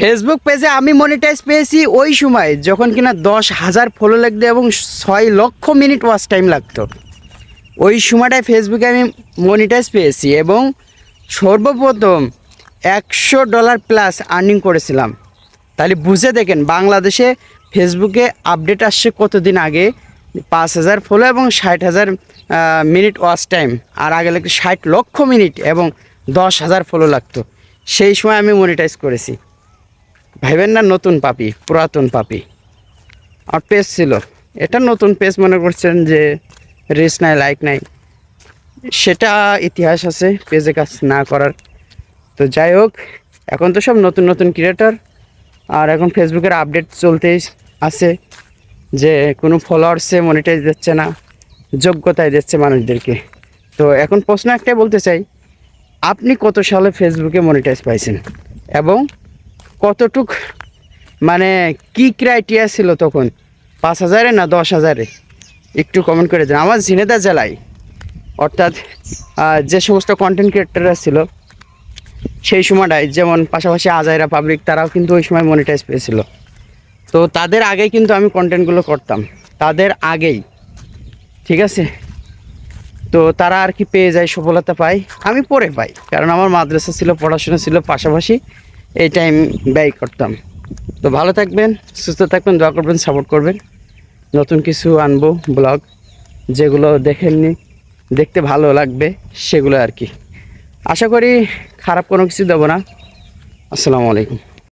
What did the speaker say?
Facebook পেজে আমি monetize পেয়েছি ওই সময়, যখন কিনা দশ হাজার ফলো লাগতো এবং ছয় লক্ষ মিনিট ওয়াচ টাইম লাগতো। ওই সময়টায় ফেসবুকে আমি মনিটাইজ পেয়েছি এবং সর্বপ্রথম একশো ডলার প্লাস আর্নিং করেছিলাম। তাহলে বুঝে দেখেন, বাংলাদেশে ফেসবুকে আপডেট আসছে কতদিন আগে? পাঁচ হাজার ফলো এবং ষাট হাজার মিনিট ওয়াচ টাইম আর আগে লাগতো ষাট লক্ষ মিনিট এবং দশ হাজার ফলো লাগতো। সেই সময় আমি মনিটাইজ করেছি। ভাইবেন না নতুন পাপি, পুরাতন পাপি। আর পেজ ছিল। এটা নতুন পেজ মনে করছেন যে রিস নাই লাইক নাই। সেটা ইতিহাস আছে পেজে কাজ না করার। তো যাই হোক, এখন তো সব নতুন নতুন ক্রিয়েটার আর এখন ফেসবুকের আপডেট চলতেই আছে যে কোনো ফলোয়ার্সে মনিটাইজ দিচ্ছে না যোগ্যতায় দিচ্ছে মানুষদেরকে। তো এখন প্রশ্ন একটাই বলতে চাই, আপনি কত সালে ফেসবুকে মনিটাইজ পাইছেন? এবং কতটুক মানে কি ক্রাইটেরিয়া ছিল তখন? পাঁচ হাজারে না দশ হাজারে? একটু কমেন্ট করে দেন আমার ঝিনেদা জেলায়, অর্থাৎ যে সমস্ত কন্টেন্ট ক্রিয়েটাররা ছিল, সেই সময়টায় যেমন পাশাপাশি আজাইরা পাবলিক তারাও কিন্তু ওই সময় মনিটাইজ পেয়েছিল। তো তাদের আগেই কিন্তু আমি কন্টেন্টগুলো করতাম। তাদের আগেই। ঠিক আছে? তো তারা আর কি পেয়ে যায়, সফলতা পায়। আমি পরে পাই, কারণ আমার মাদ্রাসা ছিল, পড়াশোনা ছিল পাশাপাশি। এই টাইম ব্যয় করতাম। তো ভালো থাকবেন, সুস্থ থাকবেন, দোয়া করবেন সাপোর্ট করবেন। নতুন কিছু আনব ব্লগ যেগুলো দেখেননি, দেখতে ভালো লাগবে, সেগুলো আর কি। আশা করি খারাপ কোনো কিছু দেবো না। আসসালামু আলাইকুম।